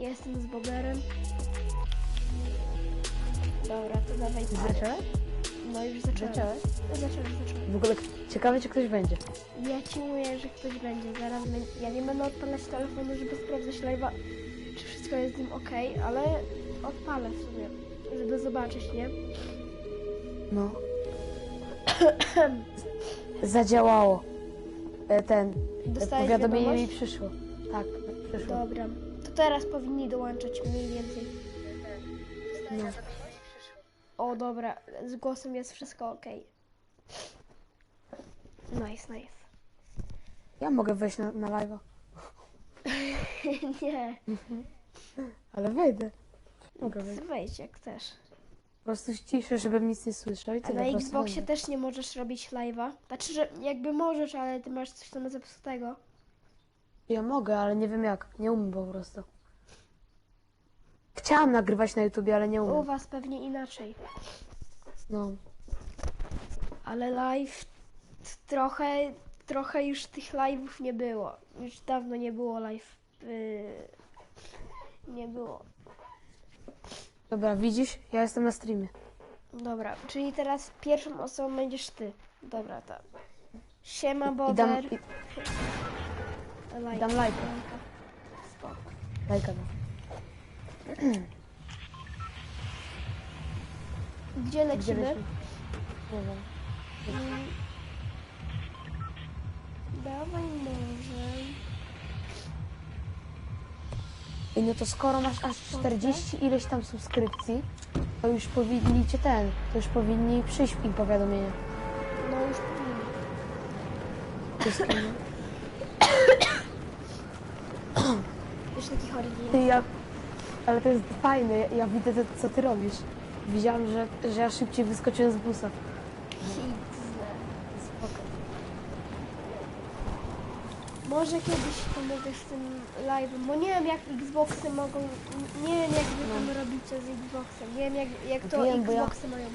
Jestem z Boberem. Dobra, to dawaj Już pary. Zacząłeś? No już zacząłem. Zacząłeś? Zacząłem, zacząłem. W ogóle ciekawe, czy ktoś będzie. Ja ci mówię, że ktoś będzie. Zaraz będzie. Ja nie będę odpalać telefonu, żeby sprawdzać live'a, czy wszystko jest z nim ok, ale odpalę w sumie, żeby zobaczyć, nie? No. Zadziałało. E, Ten. Dostałeś Powiadomienie mi wiadomość? przyszło. Tak, przyszło. Dobra. Teraz powinni dołączać mniej więcej. No. O, dobra. Z głosem jest wszystko ok. Nice, nice. Ja mogę wejść na, na live'a, nie, ale wejdę. Mogę wejść. wejdź jak chcesz. Po prostu ściszę, żebym nic nie słyszał i A tyle. na po prostu Xboxie wejdę. też nie możesz robić live'a. Znaczy, że jakby możesz, ale ty masz coś tam zepsutego. Ja mogę, ale nie wiem jak. Nie umiem po prostu. Chciałam nagrywać na YouTubie, ale nie U umiem. was pewnie inaczej. No. Ale live t- trochę, trochę już tych live'ów nie było. Już dawno nie było live. Yy, nie było. Dobra, widzisz? Ja jestem na streamie. Dobra, czyli teraz pierwszą osobą będziesz ty. Dobra, to. Siema, I dam, Bober. i, Dam lajka. Spoko. lajka dam. Gdzie Gdzie lecimy? lecimy? Nie wiem. Mm. Dawaj może. I no to skoro masz aż 40 ileś tam subskrypcji, to już powinni cię ten, to już powinni przyjść im powiadomienia. No już. Wszystkim, no. Wiesz taki chory Ty, ja, ale to jest fajne, ja, ja widzę to, co ty robisz. Widziałam, że, że ja szybciej wyskoczyłem z busa. Spoko. Może kiedyś pomogę z tym live'em, bo nie wiem jak Xboxy mogą, nie wiem jak wy tam robicie z Xboxem, nie wiem jak, jak to No. Wiem, bo ja- Xboxy mają.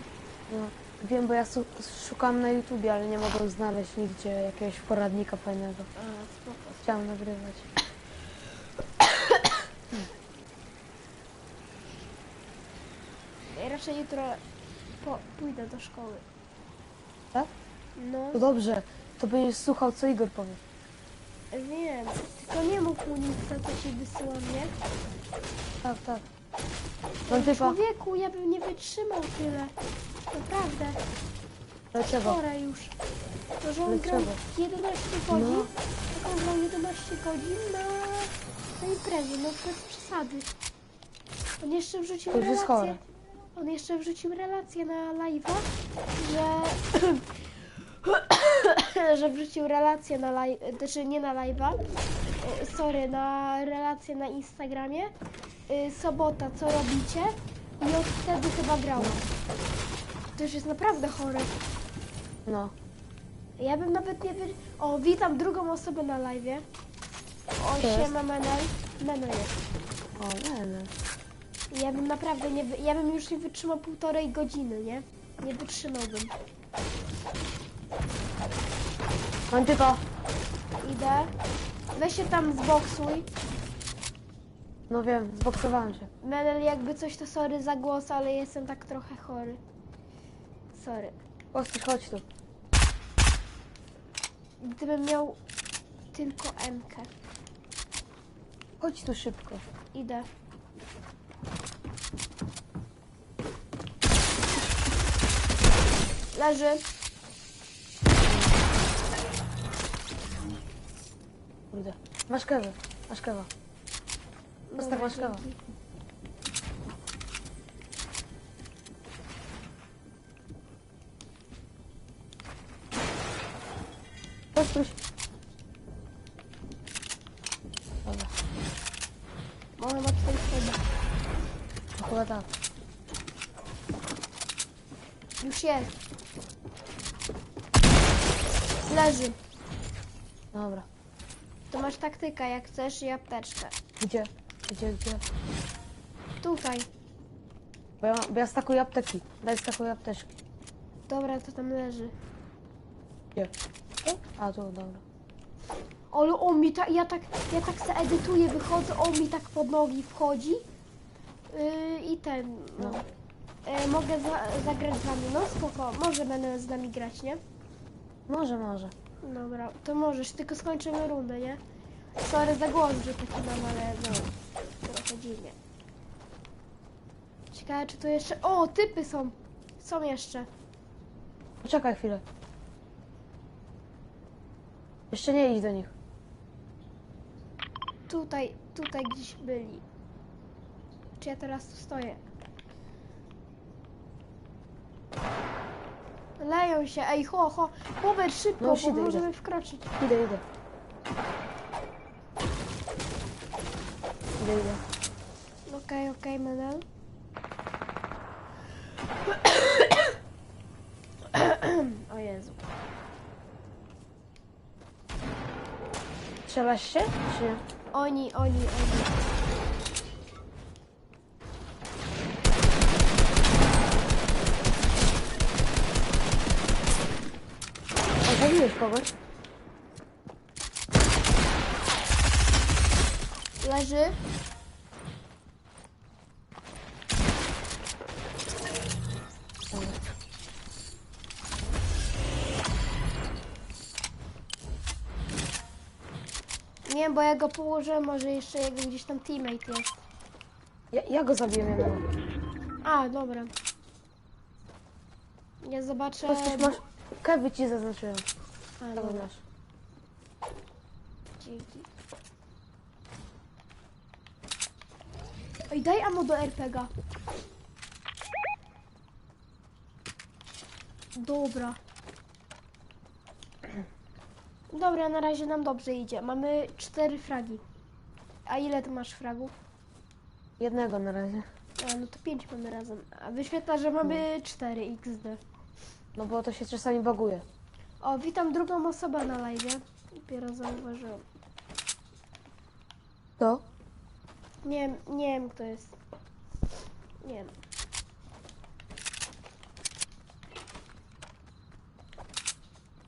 No, wiem, bo ja su- szukam na YouTubie, ale nie mogłem znaleźć nigdzie jakiegoś poradnika fajnego. A, spoko. Chciałam nagrywać. Ja raczej jutro po, pójdę do szkoły. Tak? No, To dobrze, to będziesz słuchał, co Igor powie. wiem, tylko nie mów mu nic, to co ci wysyłam, nie? Tak, tak. Mam typa. Człowieku, ja bym nie wytrzymał tyle. Naprawdę, Dlaczego? chore już. To, że on grał Dlaczego? 11 godzin, No. jak on grał 11 godzin na, na imprezie, no bez przesady. On jeszcze wrzucił To już jest relację. chore. On jeszcze wrzucił relację na live'a, że... że wrzucił relację na live, znaczy nie na live'a, y, sorry, na relację na Instagramie. Y, Sobota, co robicie? I od wtedy chyba grał. To już jest naprawdę chore. No. Ja bym nawet nie wy... O, witam drugą osobę na live'ie. O, siema Menel. Menel jest. O, nie. Ja bym naprawdę nie... Wy... Ja bym już nie wytrzymał półtorej godziny, nie? Nie wytrzymałbym. Mam typa. Idę. Weź się tam zboksuj. No wiem, zboksowałem się. Menel, jakby coś to sorry za głos, ale jestem tak trochę chory. Sorry. Kostek, chodź tu. Gdybym miał tylko M-kę. Chodź tu szybko. Idę. Leży. Kurde. Masz kewę, masz kewa. Kostek, masz kewa. Leży. Dobra. To masz taktyka, jak chcesz i apteczkę. Gdzie? Gdzie, gdzie? Tutaj. Bo ja, bo ja stakuję apteki. Daj stakuję apteczki. Dobra, to tam leży. Gdzie? A, tu, dobra. Ale on mi tak, ja tak, ja tak se edytuję, wychodzę, on mi tak pod nogi wchodzi. Yy, I ten, no. Yy, mogę za, zagrać z no spoko, może będę z nami grać, nie? Może, może. Dobra, to możesz, tylko skończymy rundę, nie? Sorry za głos, że taki mam, ale no, trochę dziwnie. Ciekawe, czy tu jeszcze... O, typy są! Są jeszcze. Poczekaj chwilę. Jeszcze nie idź do nich. Tutaj, tutaj gdzieś byli. Czy ja teraz tu stoję? Leją się, ej, ho, ho, Hubert, szybko, No już bo idę, możemy wkroczyć. Idę, idę. Idę, idę. Okej, okej, Menel. o Jezu. Strzelasz się? Czy? Oni, oni, oni. O, zabiłeś kogoś? Leży. Nie, bo ja go położyłem, może jeszcze jego gdzieś tam teammate jest. Ja, ja go zabiłem jednego. A, dobra. Ja zobaczę... Masz... Kewy ci zaznaczyłem. A, Tam dobra, masz. dzięki. Ej, daj ammo do RPGa. Dobra. Dobra, na razie nam dobrze idzie. Mamy cztery fragi. A ile ty masz fragów? Jednego na razie. A, no to pięć mamy razem. A wyświetla, że mamy cztery XD. No bo to się czasami baguje. O, witam drugą osobę na live. Dopiero zauważyłem. To? Nie wiem, nie wiem kto jest. Nie wiem.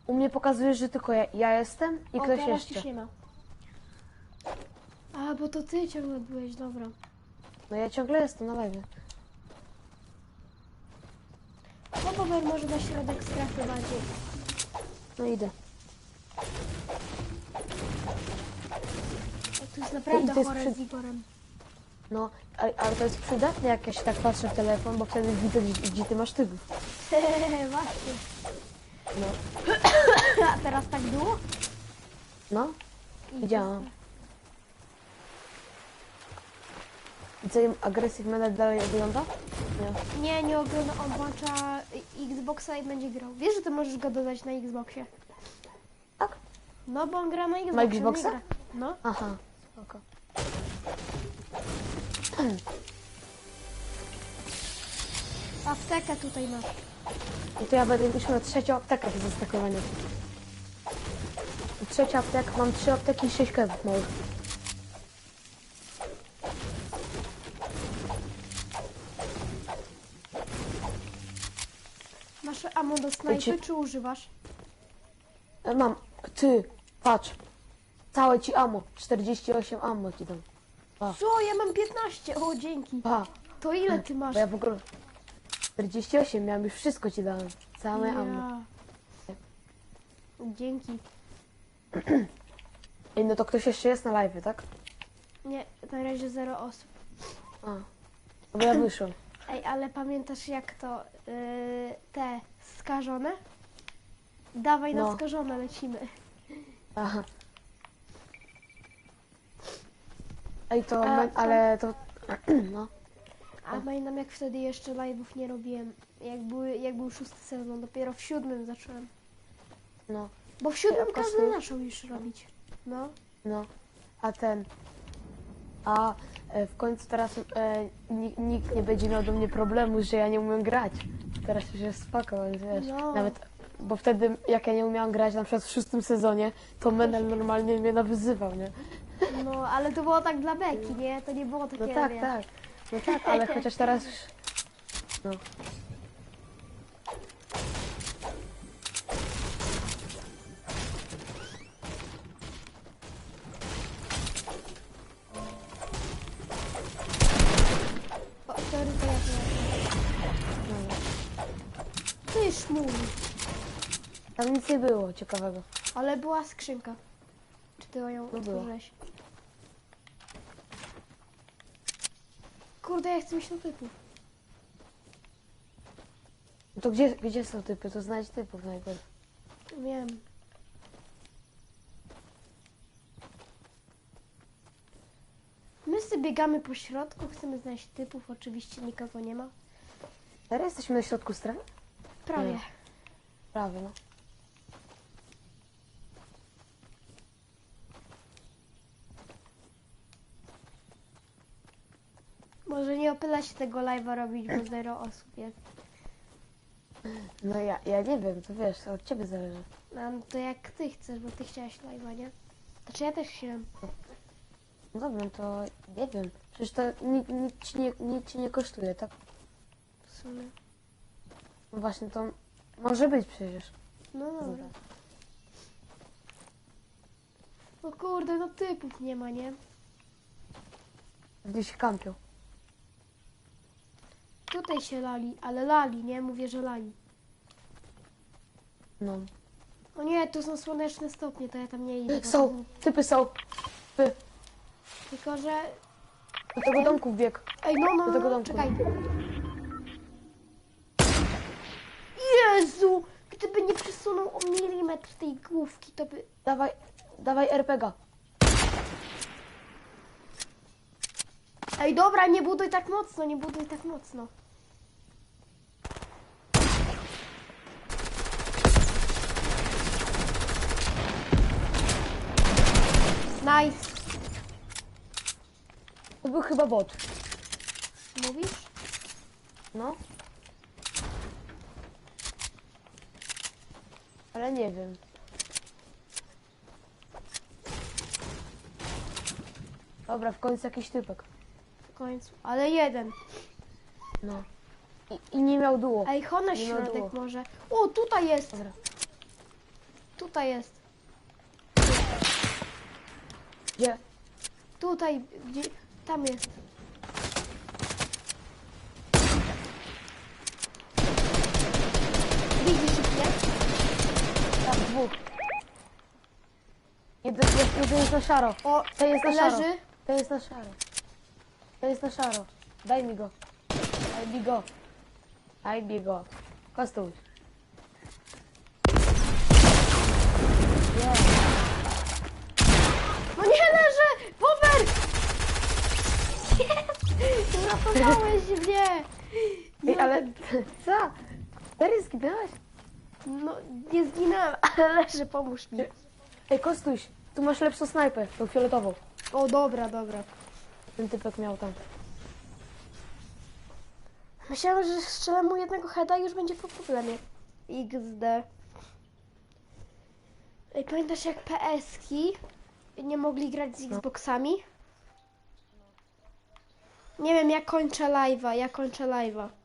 U mnie pokazuje, że tylko ja, ja jestem i o, ktoś teraz jeszcze. już nie ma. A, bo to ty ciągle byłeś, dobra. No ja ciągle jestem na live. Popower może na środek strefy bardziej. No idę. To jest naprawdę to jest chore przy- z Igorem. No, ale, ale to jest przydatne jak ja się tak patrzę w telefon, bo wtedy widzę, gdzie, gdzie ty masz typów. Właśnie. No. A teraz tak było? No, widziałam. I co im agresyw medal dalej ogląda? Nie. Nie, nie ogląda, on włącza Xboxa i będzie grał. Wiesz, że ty możesz go dodać na Xboxie? Tak? No, bo on gra na Xboxie. nie Xboxa? gra. No. Aha, spoko. Aptekę tutaj masz. I to ja będę już miał trzecią aptekę do zastakowania. Trzecia apteka, mam trzy apteki i sześć kewów małych. Masz ammo do snajpy, czy używasz? E, Mam, ty, patrz. Całe ci ammo, 48 ammo ci dam. Co? Ja mam 15. O, dzięki. pa. To ile ty masz? Bo ja w ogóle 48 miałem już wszystko ci dałem. Całe ammo. Ja. Dzięki. Ej, no to ktoś jeszcze jest na live, tak? Nie, na razie zero osób. A. Bo ja wyszłem. Ej, ale pamiętasz jak to yy, te skażone? Dawaj na No. skażone lecimy. Aha. Ej, to, A, to- ale to, no. A pamiętam jak wtedy jeszcze live'ów nie robiłem. Jak, były, jak był szósty sezon, dopiero w siódmym zacząłem. No, Bo w siódmym Ja po każdy prostu- zaczął już robić. No. no. A ten, a e, w końcu teraz e, nikt, nikt nie będzie miał do mnie problemu, że ja nie umiem grać. Teraz już jest spoko, więc wiesz, No. nawet, bo wtedy jak ja nie umiałam grać na przykład w szóstym sezonie, to Menel normalnie mnie nawyzywał, nie? No, ale to było tak dla beki, nie? To nie było takie, No tak, wiesz, tak. No tak, ale chociaż teraz już, no. Nie było ciekawego. Ale była skrzynka. Czy ty ją No otworzyłeś? Kurde, ja chcę mieć na typu. No to gdzie, gdzie są typy? To znajdź typów najpierw. Wiem. My sobie biegamy po środku, chcemy znaleźć typów, oczywiście nikogo nie ma. Teraz jesteśmy na środku strony? Prawie. Nie. Prawie, no. Może nie opyla się tego live'a robić, bo zero osób jest. No ja, ja nie wiem, to wiesz, to od ciebie zależy. No no to jak ty chcesz, bo ty chciałaś live'a, nie? Znaczy ja też chciałem. No dobra, no to nie wiem. Przecież to nic, nic, ci nie, nic ci nie kosztuje, tak? W sumie. No właśnie, to może być przecież. No dobra. O kurde, no typów nie ma, nie? Gdzieś kampią. Tutaj się lali, ale lali, nie? Mówię, że lali. No. O nie, tu są słoneczne stopnie, to ja tam nie idę. Są, typy są. Typy. Tylko, że... Do tego domku wbiegł. Ej, no, no, Do tego no, domku. czekaj. Jezu! Gdyby nie przesunął o milimetr tej główki, to by... Dawaj, dawaj RPG. Ej, dobra, nie buduj tak mocno, nie buduj tak mocno. Nice. To był chyba bot. Mówisz? No. Ale nie wiem. Dobra, w końcu jakiś typek. W końcu. Ale jeden. No. I, i nie miał duo. Ej, Hona Nie środek duo. może. O, tutaj jest. Dobra. Tutaj jest. Gdzie? Tutaj, gdzie... Tam jest. Widzisz ich, nie? Tam dwóch. Jeden, jest, jeden jest na szaro. O, To jest na szaro. leży. To jest na szaro. To jest na szaro. Daj mi go. Daj mi go. Daj mi go. Kostuj. Nie. No nie leży! Bober! Jest! Uratowałeś mnie! Ej, ale co? Serio zginęłaś? No, nie zginąłem, ale leży, pomóż mi. Ej, Kostuś, tu masz lepszą snajpę, tą fioletową. O, dobra, dobra. Ten typek miał tam. Myślałem, że strzelę mu jednego heada i już będzie po problemie. XD. Ej, pamiętasz jak PS-ki nie mogli grać z Xboxami? Nie wiem, ja kończę live'a, ja kończę live'a.